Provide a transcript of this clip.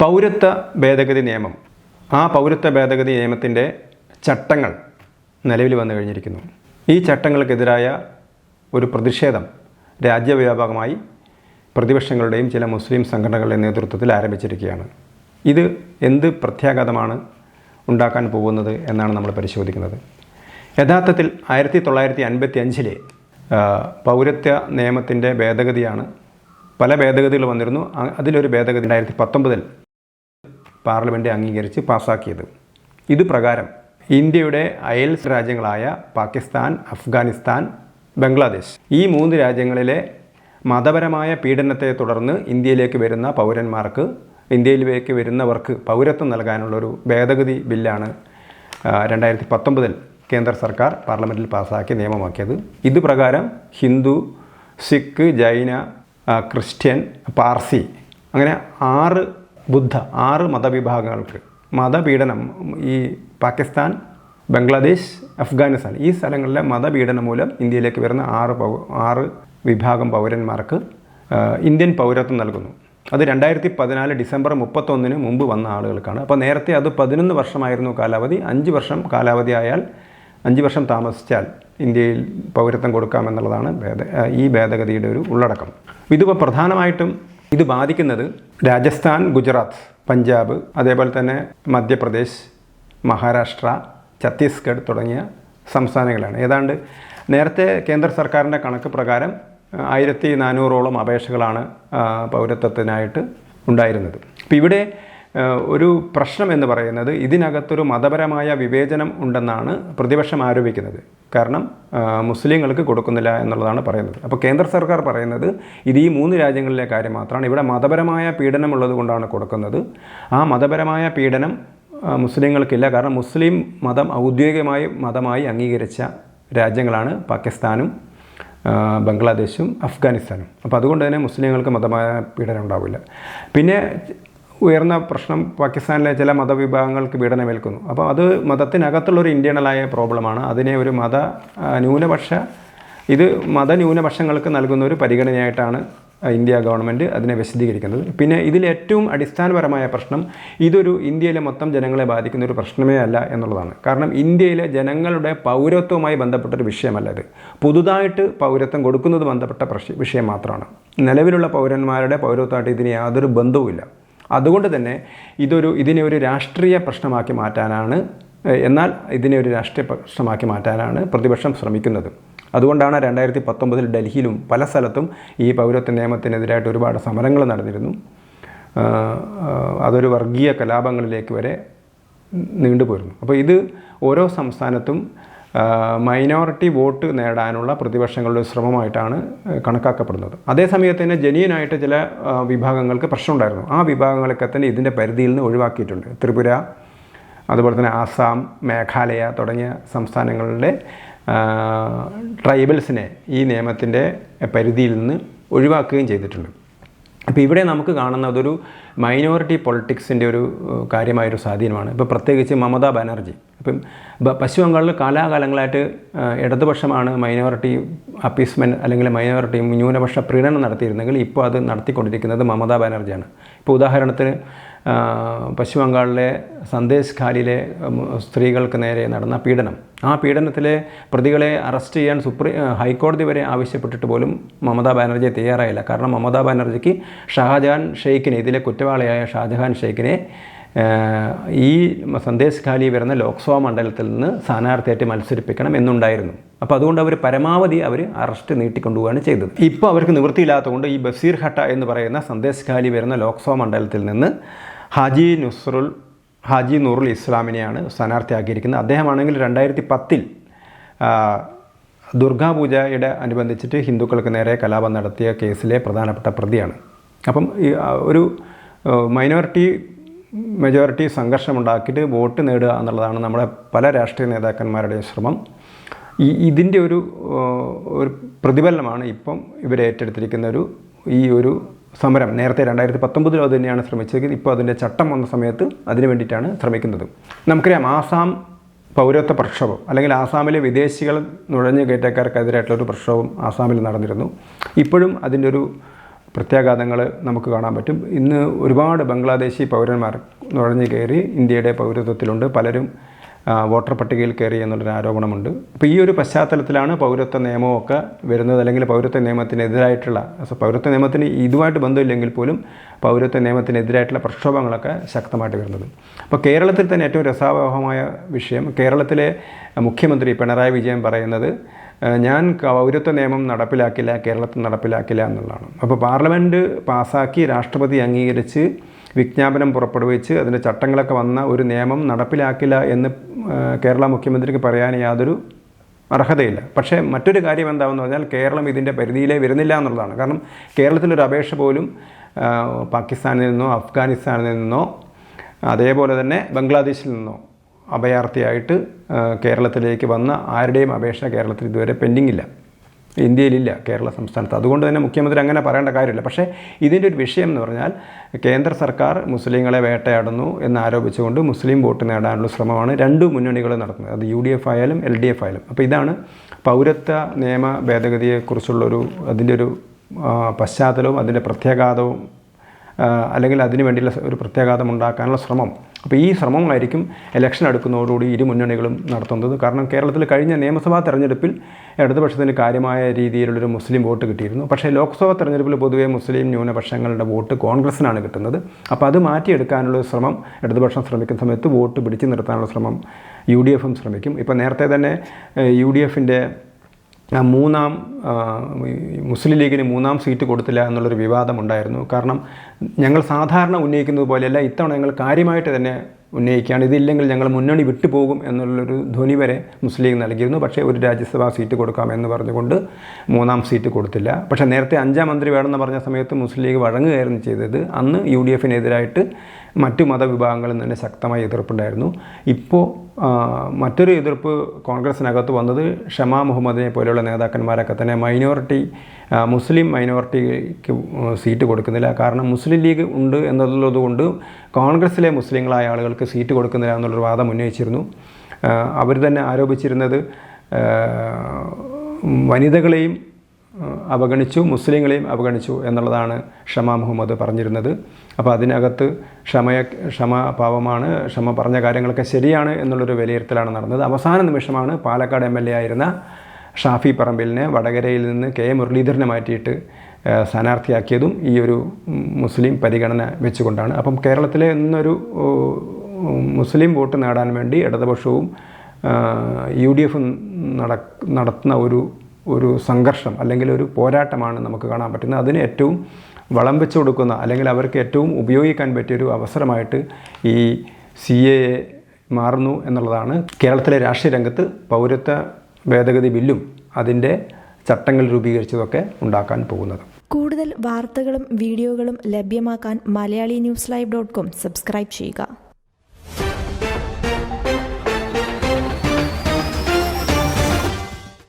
പൗരത്വ ഭേദഗതി നിയമം. ആ പൗരത്വ ഭേദഗതി നിയമത്തിന്റെ ചട്ടങ്ങൾ നിലവിൽ വന്നു കഴിഞ്ഞിരിക്കുന്നു. ഈ ചട്ടങ്ങൾക്കെതിരായ ഒരു പ്രതിഷേധം രാജ്യവ്യാപകമായി പ്രതിപക്ഷങ്ങളുടെയും ചില മുസ്ലിം സംഘടനകളുടെ നേതൃത്വത്തിൽ ആരംഭിച്ചിരിക്കുകയാണ്. ഇത് എന്ത് പ്രത്യാഘാതമാണ് ഉണ്ടാക്കാൻ പോകുന്നത് എന്നാണ് നമ്മൾ പരിശോധിക്കുന്നത്. യഥാർത്ഥത്തിൽ ആയിരത്തി തൊള്ളായിരത്തി അൻപത്തി അഞ്ചിലെ പൗരത്വ നിയമത്തിന്റെ ഭേദഗതിയാണ്. പല ഭേദഗതികൾ വന്നിരുന്നു. അതിലൊരു ഭേദഗതി രണ്ടായിരത്തി പത്തൊമ്പതിൽ പാർലമെന്റ് അംഗീകരിച്ച് പാസ്സാക്കിയത്. ഇത് പ്രകാരം ഇന്ത്യയുടെ അയൽ രാജ്യങ്ങളായ പാകിസ്ഥാൻ അഫ്ഗാനിസ്ഥാൻ ബംഗ്ലാദേശ് ഈ മൂന്ന് രാജ്യങ്ങളിലെ മതപരമായ പീഡനത്തെ തുടർന്ന് ഇന്ത്യയിലേക്ക് വരുന്ന പൗരന്മാർക്ക് ഇന്ത്യയിലേക്ക് വരുന്നവർക്ക് പൗരത്വം നൽകാനുള്ളൊരു ഭേദഗതി ബില്ലാണ് രണ്ടായിരത്തി പത്തൊമ്പതിൽ കേന്ദ്ര സർക്കാർ പാർലമെന്റിൽ പാസ്സാക്കി നിയമമാക്കിയത്. ഇത് പ്രകാരം ഹിന്ദു സിഖ് ജൈന ക്രിസ്ത്യൻ പാർസി അങ്ങനെ ആറ് ബുദ്ധ ആറ് മതവിഭാഗങ്ങൾക്ക്. മതപീഡനം ഈ പാകിസ്ഥാൻ ബംഗ്ലാദേശ് അഫ്ഗാനിസ്ഥാൻ ഈ സ്ഥലങ്ങളിലെ മതപീഡനം മൂലം ഇന്ത്യയിലേക്ക് വരുന്ന ആറ് പൗ ആറ് വിഭാഗം പൗരന്മാർക്ക് ഇന്ത്യൻ പൗരത്വം നൽകുന്നു. അത് രണ്ടായിരത്തി പതിനാല് ഡിസംബർ മുപ്പത്തൊന്നിന് മുമ്പ് വന്ന ആളുകൾക്കാണ്. അപ്പോൾ നേരത്തെ അത് പതിനൊന്ന് വർഷമായിരുന്നു കാലാവധി. അഞ്ച് വർഷം കാലാവധി ആയാൽ അഞ്ച് വർഷം താമസിച്ചാൽ ഇന്ത്യയിൽ പൗരത്വം കൊടുക്കാമെന്നുള്ളതാണ് ഭേദ ഈ ഭേദഗതിയുടെ ഒരു ഉള്ളടക്കം. ഇതിപ്പോൾ പ്രധാനമായിട്ടും ഇത് ബാധിക്കുന്നത് രാജസ്ഥാൻ ഗുജറാത്ത് പഞ്ചാബ് അതേപോലെ തന്നെ മധ്യപ്രദേശ് മഹാരാഷ്ട്ര ഛത്തീസ്ഗഡ് തുടങ്ങിയ സംസ്ഥാനങ്ങളാണ്. ഏതാണ്ട് നേരത്തെ കേന്ദ്ര സർക്കാരിന്റെ കണക്ക് പ്രകാരം ആയിരത്തി നാനൂറോളം അപേക്ഷകളാണ് പൗരത്വത്തിനായിട്ട് ഉണ്ടായിരുന്നത്. അപ്പോൾ ഇവിടെ ഒരു പ്രശ്നം എന്ന് പറയുന്നത് ഇതിനകത്തൊരു മതപരമായ വിവേചനം ഉണ്ടെന്നാണ് പ്രതിപക്ഷം ആരോപിക്കുന്നത്. കാരണം മുസ്ലിങ്ങൾക്ക് കൊടുക്കുന്നില്ല എന്നുള്ളതാണ് പറയുന്നത്. അപ്പോൾ കേന്ദ്ര സർക്കാർ പറയുന്നത് ഇത് ഈ മൂന്ന് രാജ്യങ്ങളിലെ കാര്യം മാത്രമാണ്. ഇവിടെ മതപരമായ പീഡനം ഉള്ളത് കൊണ്ടാണ് കൊടുക്കുന്നത്. ആ മതപരമായ പീഡനം മുസ്ലിങ്ങൾക്കില്ല. കാരണം മുസ്ലിം മതം ഔദ്യോഗികമായി മതമായി അംഗീകരിച്ച രാജ്യങ്ങളാണ് പാകിസ്ഥാനും ബംഗ്ലാദേശും അഫ്ഗാനിസ്ഥാനും. അപ്പോൾ അതുകൊണ്ട് തന്നെ മുസ്ലിങ്ങൾക്ക് മതമായ പീഡനം ഉണ്ടാവില്ല. പിന്നെ ഉയർന്ന പ്രശ്നം പാകിസ്ഥാനിലെ ചില മതവിഭാഗങ്ങൾക്ക് പീഡനമേൽക്കുന്നു. അപ്പോൾ അത് മതത്തിനകത്തുള്ളൊരു ഇന്റേണലായ പ്രോബ്ലമാണ്. അതിനെ ഒരു മത ന്യൂനപക്ഷ ഇത് മതന്യൂനപക്ഷങ്ങൾക്ക് നൽകുന്ന ഒരു പരിഗണനയായിട്ടാണ് ഇന്ത്യ ഗവൺമെന്റ് അതിനെ വിശദീകരിക്കുന്നത്. പിന്നെ ഇതിൽ ഏറ്റവും അടിസ്ഥാനപരമായ പ്രശ്നം ഇതൊരു ഇന്ത്യയിലെ മൊത്തം ജനങ്ങളെ ബാധിക്കുന്ന ഒരു പ്രശ്നമേ അല്ല എന്നുള്ളതാണ്. കാരണം ഇന്ത്യയിലെ ജനങ്ങളുടെ പൗരത്വവുമായി ബന്ധപ്പെട്ടൊരു വിഷയമല്ല ഇത്. പുതുതായിട്ട് പൗരത്വം കൊടുക്കുന്നത് ബന്ധപ്പെട്ട വിഷയം മാത്രമാണ്. നിലവിലുള്ള പൗരന്മാരുടെ പൗരത്വമായിട്ട് ഇതിന് യാതൊരു ബന്ധവുമില്ല. അതുകൊണ്ട് തന്നെ ഇതൊരു ഇതിനെ ഒരു രാഷ്ട്രീയ പ്രശ്നമാക്കി മാറ്റാനാണ് എന്നാൽ ഇതിനെ ഒരു രാഷ്ട്രീയ പ്രശ്നമാക്കി മാറ്റാനാണ് പ്രതിപക്ഷം ശ്രമിക്കുന്നത്. അതുകൊണ്ടാണ് രണ്ടായിരത്തി പത്തൊമ്പതിൽ ഡൽഹിയിലും പല സ്ഥലത്തും ഈ പൗരത്വ നിയമത്തിനെതിരായിട്ട് ഒരുപാട് സമരങ്ങൾ നടന്നിരുന്നു. അതൊരു വർഗീയ കലാപങ്ങളിലേക്ക് വരെ നീണ്ടുപോയിരുന്നു. അപ്പോൾ ഇത് ഓരോ സംസ്ഥാനത്തും മൈനോറിറ്റി വോട്ട് നേടാനുള്ള പ്രതിപക്ഷങ്ങളുടെ ശ്രമമായിട്ടാണ് കണക്കാക്കപ്പെടുന്നത്. അതേസമയത്ത് തന്നെ ജെന്യനായിട്ട് ചില വിഭാഗങ്ങൾക്ക് പ്രശ്നമുണ്ടായിരുന്നു. ആ വിഭാഗങ്ങളൊക്കെ തന്നെ ഇതിന്റെ പരിധിയിൽ നിന്ന് ഒഴിവാക്കിയിട്ടുണ്ട്. ത്രിപുര അതുപോലെ തന്നെ ആസാം മേഘാലയ തുടങ്ങിയ സംസ്ഥാനങ്ങളുടെ ട്രൈബൽസിനെ ഈ നിയമത്തിന്റെ പരിധിയിൽ നിന്ന് ഒഴിവാക്കുകയും ചെയ്തിട്ടുണ്ട്. അപ്പോൾ ഇവിടെ നമുക്ക് കാണുന്നത് ഒരു മൈനോറിറ്റി പൊളിറ്റിക്സിന്റെ ഒരു കാര്യമായൊരു സ്വാധീനമാണ്. ഇപ്പോൾ പ്രത്യേകിച്ച് മമതാ ബാനർജി. ഇപ്പം പശ്ചിമ ബംഗാളിൽ കാലാകാലങ്ങളായിട്ട് ഇടതുപക്ഷമാണ് മൈനോറിറ്റി അപ്പീസ്മെന്റ് അല്ലെങ്കിൽ മൈനോറിറ്റി ന്യൂനപക്ഷ പ്രീണനം നടത്തിയിരുന്നെങ്കിൽ ഇപ്പോൾ അത് നടത്തിക്കൊണ്ടിരിക്കുന്നത് മമതാ ബാനർജിയാണ്. ഇപ്പോൾ ഉദാഹരണത്തിന് പശ്ചിമ ബംഗാളിലെ സന്ദേശ് ഖാലിലെ സ്ത്രീകൾക്ക് നേരെ നടന്ന പീഡനം. ആ പീഡനത്തിലെ പ്രതികളെ അറസ്റ്റ് ചെയ്യാൻ സുപ്രീം ഹൈക്കോടതി വരെ ആവശ്യപ്പെട്ടിട്ട് പോലും മമതാ ബാനർജി തയ്യാറായില്ല. കാരണം മമതാ ബാനർജിക്ക് ഷാജഹാൻ ഷെയ്ഖിനെ ഇതിലെ കുറ്റവാളിയായ ഷാജഹാൻ ഷെയ്ഖിനെ ഈ സന്ദേശ് ഖാലി വരുന്ന ലോക്സഭാ മണ്ഡലത്തിൽ നിന്ന് സ്ഥാനാർത്ഥിയായിട്ട് മത്സരിപ്പിക്കണം എന്നുണ്ടായിരുന്നു. അപ്പോൾ അതുകൊണ്ട് അവർ പരമാവധി അവർ അറസ്റ്റ് നീട്ടിക്കൊണ്ടുപോവുകയാണ് ചെയ്തത്. ഇപ്പോൾ അവർക്ക് നിവൃത്തിയില്ലാത്തതുകൊണ്ട് ഈ ബസീർ ഹട്ട എന്ന് പറയുന്ന സന്ദേശ് ഖാലി വരുന്ന ലോക്സഭാ മണ്ഡലത്തിൽ നിന്ന് ഹാജി നുസ്രുൽ ഹാജി നൂറുൽ ഇസ്ലാമിനെയാണ് സ്ഥാനാർത്ഥിയാക്കിയിരിക്കുന്നത്. അദ്ദേഹമാണെങ്കിൽ രണ്ടായിരത്തി പത്തിൽ ദുർഗാപൂജയുടെ അനുബന്ധിച്ചിട്ട് ഹിന്ദുക്കൾക്ക് നേരെ കലാപം നടത്തിയ കേസിലെ പ്രധാനപ്പെട്ട പ്രതിയാണ്. അപ്പം ഒരു മൈനോറിറ്റി മെജോറിറ്റി സംഘർഷമുണ്ടാക്കിയിട്ട് വോട്ട് നേടുക എന്നുള്ളതാണ് നമ്മുടെ പല രാഷ്ട്രീയ നേതാക്കന്മാരുടെയും ശ്രമം. ഈ ഇതിന്റെ ഒരു ഒരു പ്രതിഫലനമാണ് ഇപ്പം ഇവരേറ്റെടുത്തിരിക്കുന്ന ഒരു ഈ ഒരു സമരം നേരത്തെ രണ്ടായിരത്തി പത്തൊമ്പതിലും അത് തന്നെയാണ് ശ്രമിച്ചത്. ഇപ്പോൾ അതിന്റെ ചട്ടം വന്ന സമയത്ത് അതിനു വേണ്ടിയിട്ടാണ് ശ്രമിക്കുന്നത്. നമുക്കറിയാം ആസാം പൗരത്വ പ്രക്ഷോഭം അല്ലെങ്കിൽ ആസാമിലെ വിദേശികൾ നുഴഞ്ഞു കയറ്റക്കാർക്കെതിരായിട്ടുള്ളൊരു പ്രക്ഷോഭം ആസാമിൽ നടന്നിരുന്നു. ഇപ്പോഴും അതിന്റെ ഒരു പ്രത്യാഘാതങ്ങൾ നമുക്ക് കാണാൻ പറ്റും. ഇന്ന് ഒരുപാട് ബംഗ്ലാദേശി പൗരന്മാർ നുഴഞ്ഞു കയറി ഇന്ത്യയുടെ പൗരത്വത്തിലുണ്ട്. പലരും വോട്ടർ പട്ടികയിൽ കയറി എന്നുള്ളൊരു ആരോപണമുണ്ട്. അപ്പോൾ ഈ ഒരു പശ്ചാത്തലത്തിലാണ് പൗരത്വ നിയമമൊക്കെ വരുന്നത് അല്ലെങ്കിൽ പൗരത്വ നിയമത്തിനെതിരായിട്ടുള്ള പൗരത്വ നിയമത്തിന് ഇതുമായിട്ട് ബന്ധമില്ലെങ്കിൽ പോലും പൗരത്വ നിയമത്തിനെതിരായിട്ടുള്ള പ്രക്ഷോഭങ്ങളൊക്കെ ശക്തമായിട്ട് വരുന്നത്. അപ്പോൾ കേരളത്തിൽ തന്നെ ഏറ്റവും രസാവഹമായ വിഷയം കേരളത്തിലെ മുഖ്യമന്ത്രി പിണറായി വിജയൻ പറയുന്നത് ഞാൻ പൗരത്വ നിയമം നടപ്പിലാക്കില്ല കേരളത്തിൽ നടപ്പിലാക്കില്ല എന്നുള്ളതാണ്. അപ്പോൾ പാർലമെന്റ് പാസ്സാക്കി രാഷ്ട്രപതി അംഗീകരിച്ച് വിജ്ഞാപനം പുറപ്പെടുവിച്ച് അതിന്റെ ചട്ടങ്ങളൊക്കെ വന്ന ഒരു നിയമം നടപ്പിലാക്കില്ല എന്ന് കേരള മുഖ്യമന്ത്രിക്ക് പറയാൻ യാതൊരു അർഹതയില്ല. പക്ഷേ മറ്റൊരു കാര്യം എന്താണെന്ന് പറഞ്ഞാൽ കേരളം ഇതിന്റെ പരിധിയിലേ വരുന്നില്ല എന്നുള്ളതാണ്. കാരണം കേരളത്തിലൊരു അപേക്ഷ പോലും പാകിസ്ഥാനിൽ നിന്നോ അഫ്ഗാനിസ്ഥാനിൽ നിന്നോ അതേപോലെ തന്നെ ബംഗ്ലാദേശിൽ നിന്നോ അഭയാർത്ഥിയായിട്ട് കേരളത്തിലേക്ക് വന്ന ആരുടെയും അപേക്ഷ കേരളത്തിൽ ഇതുവരെ പെൻഡിംഗ് ഇല്ല ഇന്ത്യയിലില്ല കേരള സംസ്ഥാനത്ത്. അതുകൊണ്ട് തന്നെ മുഖ്യമന്ത്രി അങ്ങനെ പറയേണ്ട കാര്യമില്ല. പക്ഷേ ഇതിന്റെ ഒരു വിഷയം എന്ന് പറഞ്ഞാൽ കേന്ദ്ര സർക്കാർ മുസ്ലിങ്ങളെ വേട്ടയാടുന്നു എന്നാരോപിച്ചുകൊണ്ട് മുസ്ലിം വോട്ട് നേടാനുള്ള ശ്രമമാണ് രണ്ട് മുന്നണികൾ നടത്തുന്നത്. അത് യു ഡി എഫ് ആയാലും എൽ ഡി എഫ് ആയാലും. അപ്പോൾ ഇതാണ് പൗരത്വ നിയമ ഭേദഗതിയെക്കുറിച്ചുള്ളൊരു അതിന്റെ ഒരു പശ്ചാത്തലവും അതിന്റെ പ്രത്യാഘാതവും അല്ലെങ്കിൽ അതിനു വേണ്ടിയുള്ള ഒരു പ്രത്യാഘാതം ഉണ്ടാക്കാനുള്ള ശ്രമം. അപ്പോൾ ഈ ശ്രമമായിരിക്കും ഇലക്ഷൻ അടുക്കുന്നതോടുകൂടി ഇരു മുന്നണികളും നടത്തുന്നത്. കാരണം കേരളത്തിൽ കഴിഞ്ഞ നിയമസഭാ തെരഞ്ഞെടുപ്പിൽ ഇടതുപക്ഷത്തിന് കാര്യമായ രീതിയിലുള്ളൊരു മുസ്ലിം വോട്ട് കിട്ടിയിരുന്നു. പക്ഷേ ലോക്സഭാ തെരഞ്ഞെടുപ്പിൽ പൊതുവേ മുസ്ലിം ന്യൂനപക്ഷങ്ങളുടെ വോട്ട് കോൺഗ്രസിനാണ് കിട്ടുന്നത്. അപ്പോൾ അത് മാറ്റിയെടുക്കാനുള്ള ശ്രമം ഇടതുപക്ഷം ശ്രമിക്കുന്ന സമയത്ത് വോട്ട് പിടിച്ചു നിർത്താനുള്ള ശ്രമം യു ഡി എഫും ശ്രമിക്കും. ഇപ്പോൾ നേരത്തെ തന്നെ യു ഡി എഫിന്റെ മൂന്നാം മുസ്ലിം ലീഗിന് മൂന്നാം സീറ്റ് കൊടുത്തില്ല എന്നുള്ളൊരു വിവാദമുണ്ടായിരുന്നു. കാരണം ഞങ്ങൾ സാധാരണ ഉന്നയിക്കുന്നത് പോലെയല്ല ഇത്തവണ ഞങ്ങൾ കാര്യമായിട്ട് തന്നെ ഉന്നയിക്കുകയാണ്. ഇതില്ലെങ്കിൽ ഞങ്ങൾ മുന്നണി വിട്ടുപോകും എന്നുള്ളൊരു ധ്വനി വരെ മുസ്ലിം ലീഗ് നൽകിയിരുന്നു. പക്ഷേ ഒരു രാജ്യസഭാ സീറ്റ് കൊടുക്കാമെന്ന് പറഞ്ഞുകൊണ്ട് മൂന്നാം സീറ്റ് കൊടുത്തില്ല. പക്ഷേ നേരത്തെ അഞ്ചാം മന്ത്രി വേണമെന്ന് പറഞ്ഞ സമയത്ത് മുസ്ലിം ലീഗ് വഴങ്ങുകയായിരുന്നു ചെയ്തത്. അന്ന് യു ഡി എഫിനെതിരായിട്ട് മറ്റു മതവിഭാഗങ്ങളിൽ തന്നെ ശക്തമായി എതിർപ്പുണ്ടായിരുന്നു. ഇപ്പോൾ മറ്റൊരു എതിർപ്പ് കോൺഗ്രസിനകത്ത് വന്നത് ഷമാ മുഹമ്മദിനെ പോലെയുള്ള നേതാക്കന്മാരൊക്കെ തന്നെ മൈനോറിറ്റി മുസ്ലിം മൈനോറിറ്റിക്ക് സീറ്റ് കൊടുക്കുന്നില്ല. കാരണം മുസ്ലിം ലീഗ് ഉണ്ട് എന്നുള്ളതുകൊണ്ട് കോൺഗ്രസ്സിലെ മുസ്ലിങ്ങളായ ആളുകൾക്ക് സീറ്റ് കൊടുക്കുന്നില്ല എന്നുള്ളൊരു വാദം ഉന്നയിച്ചിരുന്നു. അവർ തന്നെ ആരോപിച്ചിരുന്നത് വനിതകളെയും അവഗണിച്ചു മുസ്ലിങ്ങളെയും അവഗണിച്ചു എന്നുള്ളതാണ് ഷമ മുഹമ്മദ് പറഞ്ഞിരുന്നത്. അപ്പോൾ അതിനകത്ത് ക്ഷമയ ക്ഷമ പാവമാണ് ക്ഷമ പറഞ്ഞ കാര്യങ്ങളൊക്കെ ശരിയാണ് എന്നുള്ളൊരു വിലയിരുത്തലാണ് നടന്നത്. അവസാന നിമിഷമാണ് പാലക്കാട് എം എൽ എ ആയിരുന്ന ഷാഫി പറമ്പിലിനെ വടകരയിൽ നിന്ന് കെ മുരളീധരനെ മാറ്റിയിട്ട് സ്ഥാനാർത്ഥിയാക്കിയതും ഈ ഒരു മുസ്ലിം പരിഗണന വെച്ചുകൊണ്ടാണ്. അപ്പം കേരളത്തിലെ ഇന്നൊരു മുസ്ലിം വോട്ട് നേടാൻ വേണ്ടി ഇടതുപക്ഷവും യു ഡി എഫും നടത്തുന്ന ഒരു ഒരു സംഘർഷം അല്ലെങ്കിൽ ഒരു പോരാട്ടമാണ് നമുക്ക് കാണാൻ പറ്റുന്നത്. അതിന് ഏറ്റവും വളം വെച്ചു കൊടുക്കുന്ന അല്ലെങ്കിൽ അവർക്ക് ഏറ്റവും ഉപയോഗിക്കാൻ പറ്റിയൊരു അവസരമായിട്ട് ഈ സി എ മാറുന്നു എന്നുള്ളതാണ്. കേരളത്തിലെ രാഷ്ട്രീയ രംഗത്ത് പൗരത്വ ഭേദഗതി ബില്ലും അതിന്റെ ചട്ടങ്ങൾ രൂപീകരിച്ചതൊക്കെ ഉണ്ടാക്കാൻ പോകുന്നത്. കൂടുതൽ വാർത്തകളും വീഡിയോകളും ലഭ്യമാക്കാൻ Malayali news live dot com subscribe ചെയ്യുക.